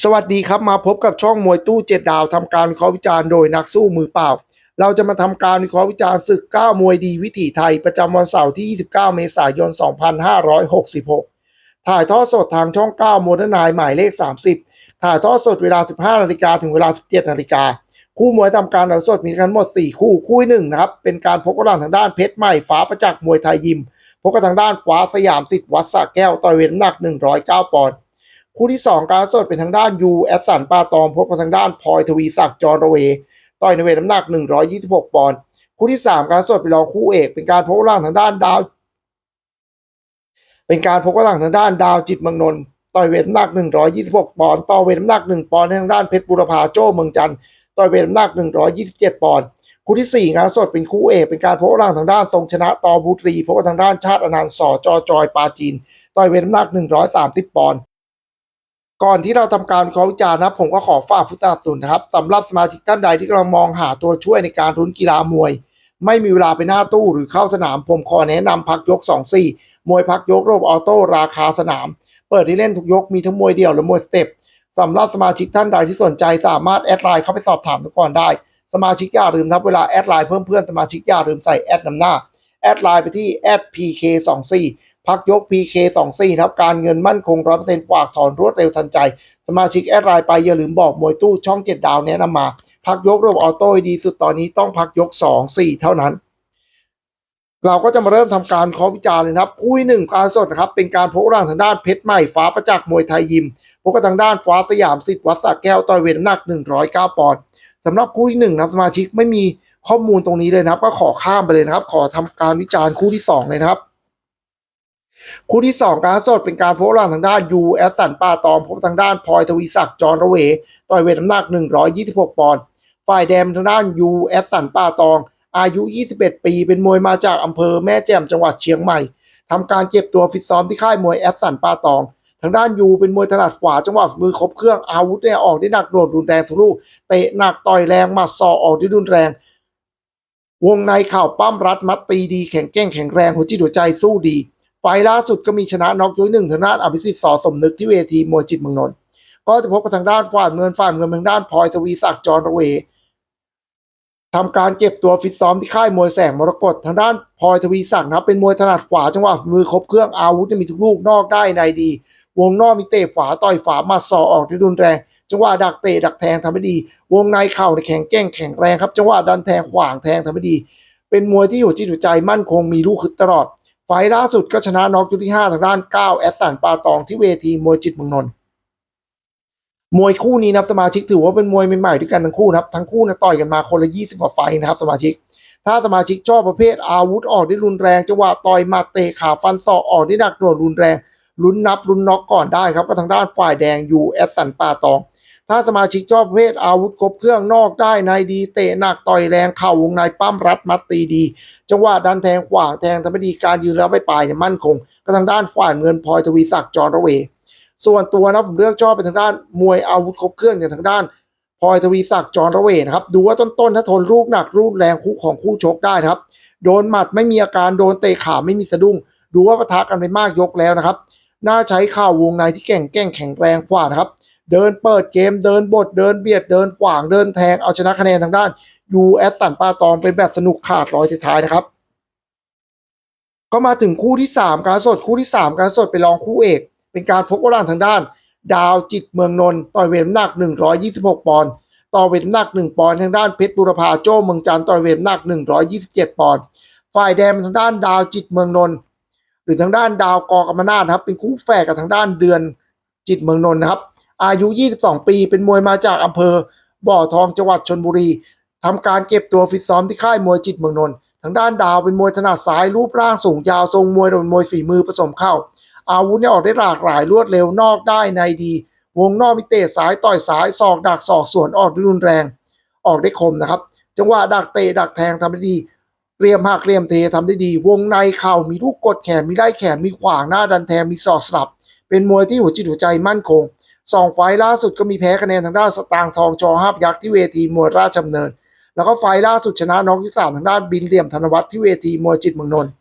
สวัสดีครับมาพบกับช่องมวยตู้เจ็ดดาวทำการวิเคราะห์วิจารณ์โดยนักสู้มือเปล่า เราจะมาทำการวิเคราะห์วิจารณ์ศึกก้ามวยดีวิถีไทยประจำวันเสาร์ที่ 29 เมษายน 2566 ถ่ายทอดสดทางช่อง 9 โมเดนไนหมายเลข 30 ถ่ายทอดสดเวลา 15 นาฬิกาถึงเวลา 17 นาฬิกา คู่มวยทำการถ่ายสดมีกันทั้งหมด 4 คู่คู่หนึ่งนะครับเป็นการพบกันทางด้านเพชรใหม่ฟ้าประจักษ์มวยไทยยิมพบกันทางด้านฟ้าสยามสิทธิ์วัดสระแก้วต่อยเวทน้ำหนัก 109 ปอนด์ คู่ที่ 2 การสดเป็นทางด้านยูแอสสันปาตองพบกับทางด้านพลอยทวีศักดิ์จอร์รเวต่อยในเวทน้ำหนัก 126 ปอนด์คู่ที่ 3 การสดเป็นรองคู่เอกเป็นการพบกันระหว่างทางด้านดาว เป็นการพบกันระหว่างทางด้านดาวจิตเมืองนนท์ต่อยเวทน้ำหนัก 126 ปอนด์ต่อเวทน้ำหนัก 1 ปอนด์ให้ทางด้านเพชรบุรพาโจ้เมืองจันทร์ต่อยเวทน้ำหนัก 127 ปอนด์คู่ที่4การสดเป็นคู่เอกเป็นการพบกันระหว่างทางด้านทรงชนะตอบุตรีพบกับทางด้านชาติอนันต์สอจอจอยปาจีน ต่อยเวทน้ำหนัก 130 ปอนด์ ก่อนที่เราทำการวิเคราะห์วิจารณ์นะผมก็ขอฝากผู้สนับสนุนนะครับสำหรับสมาชิกท่านใดที่กำลังมองหาตัวช่วยในการรุ้นกีฬามวย ไม่มีเวลาไปหน้าตู้หรือเข้าสนาม ผมขอแนะนำพักยก 2 4 มวยพักยกโรบออโต้ราคาสนาม เปิดที่เล่นทุกยกมีทั้งมวยเดี่ยวและมวยสเต็ปสำหรับสมาชิกท่านใดที่สนใจสามารถแอดไลน์เข้าไปสอบถามทุกก่อนได้ สมาชิกอย่าลืมครับเวลาแอดไลน์เพิ่มเพื่อนสมาชิกอย่าลืมใส่แอดนำหน้าแอดไลน์ไปที่แอด pk 2 4 พักยก pk 2 4ครับการเงินมั่นคงร้อยเปอร์เซ็นต์ฝากถอนรวดเร็วทันใจ สมาชิกแอดไลน์ไปอย่าลืมบอกมวยตู้ช่อง 7 ดาวแนะนำมา พักยกระบบออโต้ดีสุดตอนนี้ต้องพักยก 2 4 เท่านั้น เราก็จะมาเริ่มทำการคาะวิจารณ์เลยนะครับคู่ที่หนึ่งการสดนะครับเป็นการพบร่างทางด้านเพชรใหม่ฟ้าประจักษ์มวยไทยยิมพบกับทางด้านฟ้าสยามสิทธิ์วัดสระแก้วต่อยเวทน้ำหนัก 109 ปอนด์สำหรับคู่ที่หนึ่งนะครับสมาชิกไม่มีข้อมูลตรงนี้เลยนะครับ ก็ขอข้ามไปเลยนะครับ ขอทำการวิจารณ์คู่ที่สองเลยนะครับ คู่ที่ 2 การสดเป็นการพบร่างทางด้านยูแอสสันปาตอมพบทางด้านพลอยทวีศักดิ์จอร์ระเว ต่อยเวทน้ำหนัก 126 ปอนด์ฝ่ายแดงทางด้านยูแอสสันปาตอง อายุ 21 ปีเป็นมวยมาจากอำเภอแม่แจ่มจังหวัดเชียงใหม่ทำการเก็บตัวฟิตซ้อมที่ค่ายมวยแอสสันปาตอง ทางด้านยูเป็นมวยถนัดขวาจังหวะมือครบเครื่องอาวุธเนี่ยออกได้หนักโดดรุนแรงทุลูกเตะหนักต่อยแรงมัดศอออกได้รุนแรง วงในเข่าปั้มรัดมัดตีดีแข็งแกร่งแข็งแรงหัวจิตหัวใจสู้ดี ไฟล่าสุดก็มีชนะน็อกยกหนึ่งทางด้านอภิสิทธิ์สอสมนึกที่เวทีมวยจิตเมืองนนท์ก็จะพบกับทางด้านฝ่ายเงินฝ่ายเงินทางด้านพลอยทวีศักดิ์จอระเวทำการเก็บตัวฟิตซ้อมที่ค่ายมวยแสงมรกตทางด้านพลอยทวีศักดิ์นะเป็นมวยถนัดขวาจังหวะมือครบเครื่องอาวุธเนี่ยมีทุกลูกนอกได้ในดี วงนอกมีเตะขวาต่อยฝามาสอออกที่รุนแรง จังหวะดักเตะดักแทงทำให้ดี วงในเข่าเนี่ยแข็งแกร่งแข็งแรงครับ จังหวะดันแทงขวางแทงทำให้ดี เป็นมวยที่อยู่จิตหัวใจมั่นคงมีลูกคึดตลอด ไฟล์ล่าสุดก็ชนะน็อกยกที่ 5 ทางด้าน9แอสสันปาตองที่เวทีมวยจิตเมืองนนท์มวยคู่นี้นะครับสมาชิกถือว่าเป็นมวยใหม่ๆด้วยกันทั้งคู่นะครับทั้งคู่นะต่อยกันมาคนละ 20กว่าไฟนะครับสมาชิก ถ้าสมาชิกชอบประเภทอาวุธออกได้รุนแรงจังหวะต่อยมัดเตะขาฟันศอกออกได้หนักหน่วงรุนแรงลุ้นนับลุ้นน็อกก่อนได้ครับก็ทางด้านฝ่ายแดงยูแอสสันปาตอง ถ้าสมาชิกชอบเภทอาวุธครบเครื่องนอกได้ในดีเตะหนักต่อยแรงเข่าวงในปั้มรัดมัดตีดี จังหวะดันแทงขวางแทงทำให้ดีการยืนแล้วไปปลายเนี่ยมั่นคงก็ทางด้านฝ่ายเงินพลอยทวีศักดิ์จอระเวส่วนตัวนะผมเลือกชอบเป็นทางด้านมวยอาวุธครบเครื่องอย่างทางด้านพลอยทวีศักดิ์จอระเวนะครับดูว่าต้นๆถ้าทนลูกหนักรูปแรงคู่ของคู่ชกได้นะครับ โดนหมัดไม่มีอาการโดนเตะขาไม่มีสะดุ้ง ดูว่าปะทะกันไปมากยกแล้วนะครับน่าใช้ข่าววงในที่แก่งแก่งแข็งแรงกว่านะครับ เดินเปิดเกมเดินบทเดินเบียดเดินขวางเดินแทงเอาชนะคะแนนทางด้านยูแอสสันปาตองเป็นแบบสนุกขาดร้อยท้ายนะครับ ก็มาถึงคู่ที่ 3 การสดคู่ที่ 3 การสดไปลองคู่เอก เป็นการพบกันทางด้าน ดาวจิตเมืองนนท์ต่อยเวทน้ำหนัก 126 ปอนด์ต่อเวทน้ำหนัก 1 ปอนด์ทางด้านเพชรบุรพาโจ้เมืองจันทร์ต่อยเวทน้ำหนัก 127 ปอนด์ฝ่ายแดงทางด้านดาวจิตเมืองนนท์หรือทางด้านดาวกอกรรมนาถครับเป็นคู่แฝดกับทางด้านเดือนจิตเมืองนนท์นะครับ อายุ 22 ปี เป็นมวยมาจากอำเภอ บ่อทองจังหวัดชนบุรีทำการเก็บตัวฟิตซ้อมที่ค่ายมวยจิตเมืองนนท์ทางด้านดาวเป็นมวยถนัดซ้ายรูปร่างสูงยาวทรงมวยโดยมวยฝีมือผสมเข้า อาวุธเนี่ยออกได้หลากหลายรวดเร็วนอกได้ในดี วงนอกมีเตะซ้ายต่อยซ้ายศอกดักศอกสวนออกด้รุนแรง ออกได้คมนะครับ จังหวะดักเตะดักแทงทำได้ดีเรียมหักเรียมเททำได้ดี วงในเข่ามีลูกกดแขนมีไล่แขนมีขวางหน้าดันแทงมีศอกสลับ เป็นมวยที่หัวจิตหัวใจมั่นคง สองไฟล์ล่าสุดก็มีแพ้คะแนนทางด้านสตางทองจอห้าบยักษ์ที่เวทีมวยราชดำเนิน แล้วก็ไฟล์ล่าสุดชนะน็อกที่สามทางด้านบินเหลี่ยมธนวัฒน์ที่เวทีมวยจิตเมืองนนท์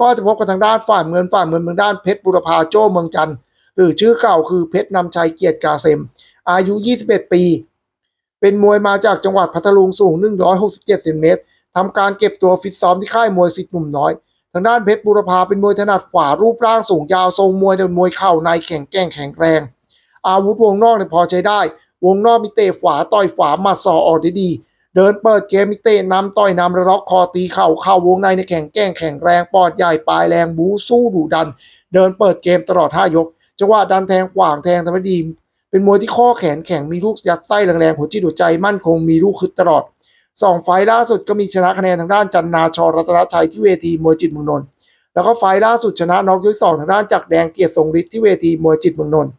ก็จะพบกับทางด้านฝ่ายเงินฝ่ายเงินทางด้านเพชรบุรพาโจ้เมืองจันทร์หรือชื่อเก่าคือเพชรนำชัยเกียรติกาเซม อายุ 21 ปี เป็นมวยมาจากจังหวัดพัทลุงสูง 167เซนติเมตรทำการเก็บตัวฟิตซ้อมที่ค่ายมวยสิทธิ์หนุ่มน้อย ทางด้านเพชรบุรพาเป็นมวยถนัดขวารูปร่างสูงยาวทรงมวยเป็นมวยเข่าในแข็งแกร่งแข็งแรง อาวุธวงนอกเนี่ยพอใช้ได้ วงนอกมีเตะขวาต่อยขวามาศอออกได้ดี เดินเปิดเกมมีเตะนำต่อยนำระล็อกคอตีเข่าเข้าวงในในแข็งแกร่งแข็งแรงปอดใหญ่ปลายแรงบูสู้ดุดัน เดินเปิดเกมตลอดท่ายกจังหวะดันแทงขวางแทงทำให้ดีเป็นมวยที่ข้อแขนแข็งมีลูกยัดไส้แรงๆหัวจิตหัวใจมั่นคงมีลูกคึดตลอดสองไฟล์ล่าสุดก็มีชนะคะแนนทางด้านจันนาชรัตนชัยที่เวทีมวยจิตเมืองนนท์แล้วก็ไฟล์ล่าสุดชนะน็อกยกสองทางด้านจากรแดงเกียรติทรงฤทธิ์ที่เวทีมวยจิตเมืองนนท์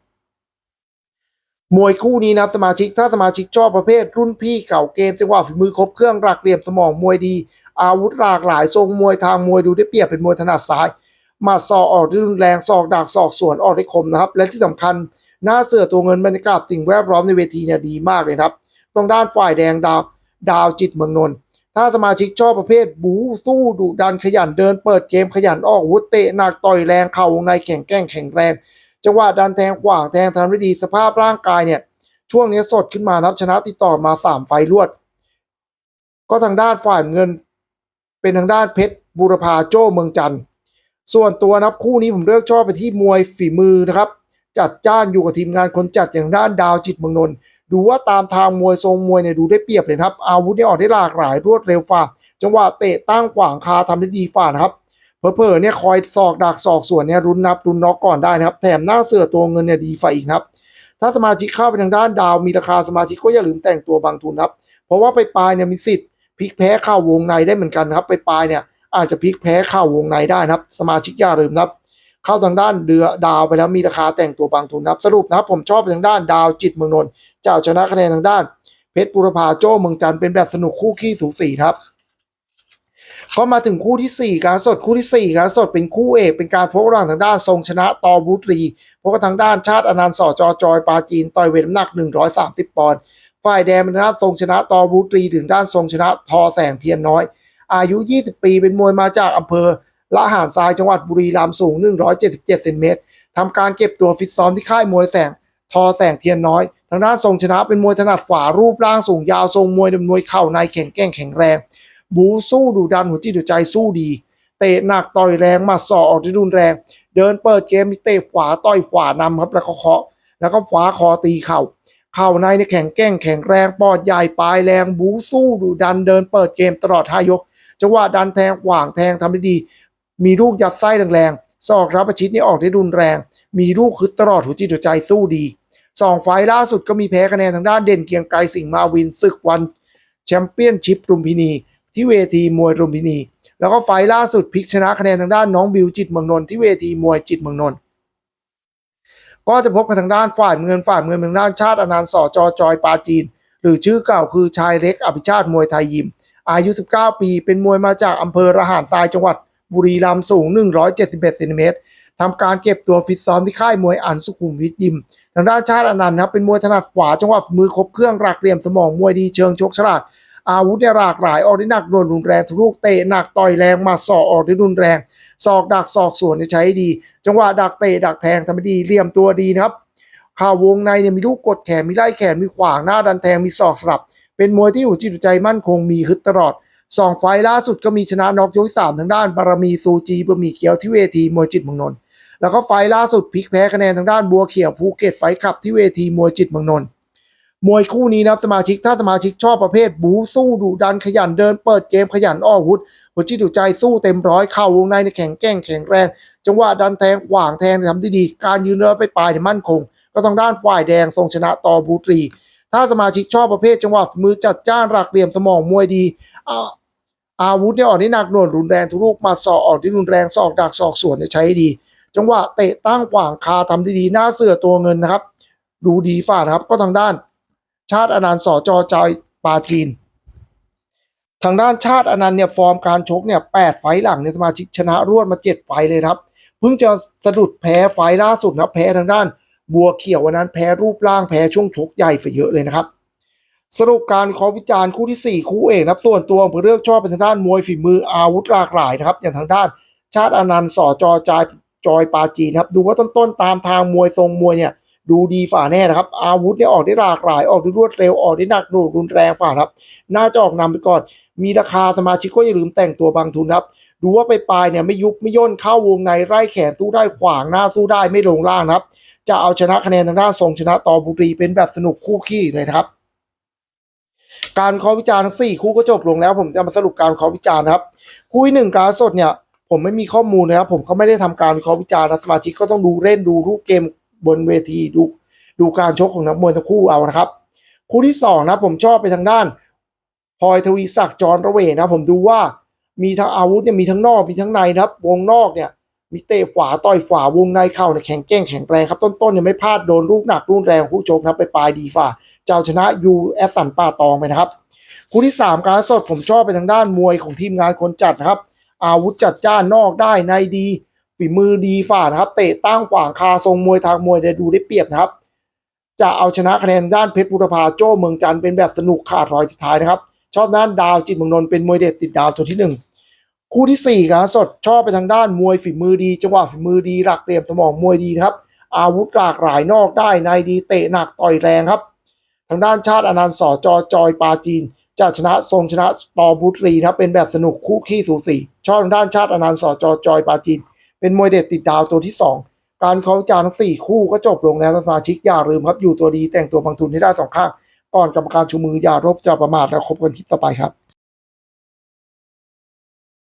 มวยคู่นี้นะครับสมาชิกถ้าสมาชิกชอบประเภท รุ่นพี่เก่าเกมจังหวะฝีมือครบเครื่องหลักเหลี่ยมสมองมวยดี อาวุธหลากหลายทรงมวยทางมวยดูได้เปรียบเป็นมวยถนัดซ้ายมาศอกออกได้รุนแรงศอกดักศอกสวนออกได้คมนะครับ และที่สำคัญหน้าเสือตัวเงินบรรยากาศสิ่งแวดล้อมในเวทีเนี่ยดีมากเลยครับตรงด้านฝ่ายแดงดาวดาวจิตเมืองนนท์ถ้าสมาชิกชอบประเภทบูสู้ดุดันขยันเดินเปิดเกมขยันออกวุธเตะหนักต่อยแรงเข่าวงในแข็งแกร่งแข็งแรง จังหวะดันแทงขวางแทงทำได้ดีสภาพร่างกายเนี่ย ช่วงนี้สดขึ้นมานับชนะติดต่อมาสามไฟล์รวด ก็ทางด้านฝ่ายเงิน เป็นทางด้านเพชรบูรพาโจ้เมืองจันทร์ส่วนตัวนับคู่นี้ผมเลือกชอบไปที่มวยฝีมือนะครับ จัดจ้านอยู่กับทีมงานคนจัดอย่างด้านดาวจิตเมืองนนท์ดูว่าตามทางมวยทรงมวยเนี่ยดูได้เปรียบเลยครับ อาวุธเนี่ยออกได้หลากหลายรวดเร็วฝ่า จังหวะเตะตั้งขวางคาทำได้ดีฝ่านะครับ เพอเพอๆเนี่ยคอยศอกดักศอกส่วนเนี่ยรุนนับรุนน็อกก่อนได้นะครับ แถมหน้าเสือตัวเงินเนี่ยดีฝ่าอีกครับ ถ้าสมาชิกเข้าไปทางด้านดาวมีราคาสมาชิกก็อย่าลืมแต่งตัวบางทุนครับ เพราะว่าไปปลายเนี่ยมีสิทธิ์พลิกแพ้เข้าวงในได้เหมือนกันครับไปปลายเนี่ยอาจจะพลิกแพ้เข้าวงในได้นะครับ สมาชิกอย่าลืมครับ เข้าทางด้านเดือดาวไปแล้วมีราคาแต่งตัวบางทุนครับ สรุปนะครับผมชอบทางด้านดาวจิตเมืองนนท์เจ้าชนะคะแนนทางด้าน เพชรบุรพาโจ้เมืองจันทร์เป็นแบบสนุกคู่ขี้สูสีครับ ก็มาถึงคู่ที่ 4 การสดคู่ที่ 4 การสดเป็นคู่เอก เป็นการพบระหว่างทางด้านทรงชนะตอบุตรีพบกับทางด้านชาติอนันต์สอจอจอยปาจีนต่อยเวทน้ำหนัก 130 ปอนด์ฝ่ายแดงเป็นด้านทรงชนะตอบุตรีถึงด้านทรงชนะทอแสงเทียนน้อย อายุ 20 ปีเป็นมวยมาจากอำเภอละหารทรายจังหวัดบุรีรัมย์สูง 177เซนติเมตรทำการเก็บตัวฟิตซ้อมที่ค่ายมวยแสงทอแสงเทียนน้อย ทางด้านทรงชนะเป็นมวยถนัดขวารูปร่างสูงยาวทรงมวยเป็นมวยเข่าในแข็งแกร่งแข็งแรง บูสู้ดุดันหัวจิตหัวใจสู้ดี เตะหนักต่อยแรงมาสอออกที่รุนแรง เดินเปิดเกมมีเตะขวาต่อยขวานำครับแล้วก็เคาะแล้วก็ขวาคอตีเข่าเข่าในในแข็งแกร่งแข็งแรงปอดใหญ่ปลายแรงบูสู้ดุดันเดินเปิดเกมตลอดท่ายกจังหวะดันแทงขวางแทงทำได้ดี มีลูกยัดไส้แรงๆศอกรับประชิดนี่ออกได้รุนแรง มีลูกคึดตลอดหัวจิตหัวใจสู้ดีสองไฟล์ล่าสุดก็มีแพ้คะแนนทางด้านเด่นเกียงไกรสิงห์มาวินศึกวัน แชมเปี้ยนชิพรุมพินี ที่เวทีมวยรุมพินี แล้วก็ไฟล์ล่าสุดพลิกชนะคะแนนทางด้านน้องบิวจิตเมืองนนท์ที่เวทีมวยจิตเมืองนนท์ก็จะพบกับทางด้านฝ่ายเงินฝ่ายเงินทางด้านชาติอนันต์สอจอจอยปาจีน หรือชื่อเก่าคือชายเล็กอภิชาติมวยไทยยิม อายุ 19 ปี เป็นมวยมาจากอำเภอระหารทรายจังหวัด บุรีรัมย์สูง 171เซนติเมตรทำการเก็บตัวฟิตซ้อมที่ค่ายมวยอันสุขุมวิทยิม ทางด้านชาติอนันต์นะครับเป็นมวยถนัดขวาจังหวะฝีมือครบเครื่องหลักเหลี่ยมสมองมวยดีเชิงชกฉลาด อาวุธเนี่ยหลากหลายออกได้หนักโดนรุนแรงทุกลูกเตะหนักต่อยแรงมาศอกออกได้รุนแรงศอกดักศอกสวนเนี่ยใช้ดี จังหวะดักเตะดักแทงทำได้ดีเหลี่ยมตัวดีนะครับข่าววงในเนี่ยมีลูกกดแขนมีไล่แขนมีขวางหน้าดันแทงมีศอกสลับ เป็นมวยที่อยู่จิตใจมั่นคงมีฮึดตลอดสองไฟล่าสุดก็มีชนะน็อกยกสามทางด้านบารมีซูจีบะหมี่เกี๊ยวที่เวทีมวยจิตเมืองนนท์แล้วก็ไฟล่าสุดพลิกแพ้คะแนนทางด้านบัวเขียวภูเก็ตไฟท์คลับที่เวทีมวยจิตเมืองนนท์ มวยคู่นี้นะครับสมาชิกถ้าสมาชิกชอบประเภทบูสู้ดุดันขยันเดินเปิดเกมขยันออกอวุธหัวจิตหัวใจสู้เต็มร้อยเข้าวงในในแข็งแกร่งแข็งแรง จังหวะดันแทงขวางแทงทำได้ดี การยืนเรือไปปลายมั่นคง ก็ทางด้านฝ่ายแดงทรงชนะต่อบูตรี ถ้าสมาชิกชอบประเภทจังหวะมือจัดจ้านหลักเหลี่ยมสมองมวยดีอาอาวุธเนี่ยออกที่หนักหน่วงรุนแรงทุกลูกมาสอกออกที่รุนแรงสอกดักสอกสวนเนี่ยใช้ดี จังหวะเตะตั้งขวางคาทำได้ดีหน้าเสือตัวเงินนะครับ ดูดีฝ่านะครับก็ทางด้าน ชาติอนันต์สอจอจอยปาจีน ทางด้านชาติอนันต์เนี่ยฟอร์มการชกเนี่ยแปดไฟล์หลังในยสมาชิกชนะรวดมาเจ็ดไฟล์เลยครับ เพิ่งจะสะดุดแพ้ไฟล์ล่าสุดนะแพ้ทางด้านบัวเขียววันนั้นแพ้รูปร่างแพ้ช่วงชกใหญ่ไปเยอะเลยนะครับ สรุปการขอวิจารณ์คู่ที่ 4 คู่เอกนะครับ ส่วนตัวผมเลือกชอบเป็นทางด้านมวยฝีมืออาวุธหลากหลายนะครับ อย่างทางด้านชาติอนันต์สอจอจายจอยปาจีนครับ ดูว่าต้นๆตามทางมวยทรงมวยเนี่ย ดูดีฝ่าแน่นะครับ อาวุธเนี่ยออกได้หลากหลาย ออกได้รวดเร็ว ออกได้หนักหน่วงรุนแรงฝ่าครับ น่าจะออกนำไปก่อน มีราคาสมาชิกก็อย่าลืมแต่งตัวบางทุนครับ ดูว่าไปปลายเนี่ยไม่ยุบไม่ย่นเข้าวงในไร่แขนสู้ได้ขวางหน้าสู้ได้ไม่ลงล่างนะครับ จะเอาชนะคะแนนทางด้านทรงชนะต่อบุรีเป็นแบบสนุกคู่ขี้เลยนะครับ การคาะวิจารณ์ทั้งสี่คู่ก็จบลงแล้ว ผมจะมาสรุปการคาะวิจารณ์นะครับคู่หนึ่งการสดเนี่ยผมไม่มีข้อมูลนะครับผมก็ไม่ได้ทำการคราะห์วิจารณ์นะสมาชิกก็ต้องดูเล่นดูรูปเกม บนเวทีดูดูการชกของนักมวยทั้งคู่เอานะครับ คู่ที่สองนะผมชอบไปทางด้านพลอยทวีศักดิ์จรระเวนะ ผมดูว่ามีทั้งอาวุธเนี่ยมีทั้งนอกมีทั้งในนะครับ วงนอกเนี่ย มีเตะขวาต่อยขวาวงในเข่าเนี่ยแข็งแกร่งแข็งแรงครับ ต้นๆเนี่ยไม่พลาดโดนลูกหนักรุนแรงของคู่ชกนะครับไปปลายดีฝ่า เจ้าชนะยูแอสสันป่าตองไปนะครับ คู่ที่สามการสดผมชอบไปทางด้านมวยของทีมงานคนจัดนะครับ อาวุธจัดจ้านนอกได้ในดี ฝีมือดีฝ่านะครับ เตะตั้งขวางคาทรงมวยทางมวยได้ดูได้เปรียบนะครับ จะเอาชนะคะแนนด้านเพชรบุรพาโจ้เมืองจันทร์เป็นแบบสนุกขาดรอยสุดท้ายนะครับ ชอบด้านดาวจิตเมืองนนท์เป็นมวยเด็ดติดดาวตัวที่หนึ่งคู่ที่สี่การสดชอบไปทางด้านมวยฝีมือดี จังหวะฝีมือดีหลักเหลี่ยมสมองมวยดีครับ อาวุธหลากหลายนอกได้ในดีเตะหนักต่อยแรงครับ ทางด้านชาติอนันต์สอจอจอยปาจีนจะชนะทรงชนะตอบุตรีนะครับเป็นแบบสนุกคู่ขี้สูสีชอบทางด้านชาติอนันต์สอจอจอยปาจีน เป็นมวยเด็ดติดดาวตัวที่สองการเขาจานสี่คู่ก็จบลงแล้วสมาชิกอย่าลืมครับอยู่ตัวดีแต่งตัวบางทุนให้ได้สองข้าง ก่อนกรรมการชูมืออย่ารบจะประมาทแล้วคบกันทิศต่อไปครับ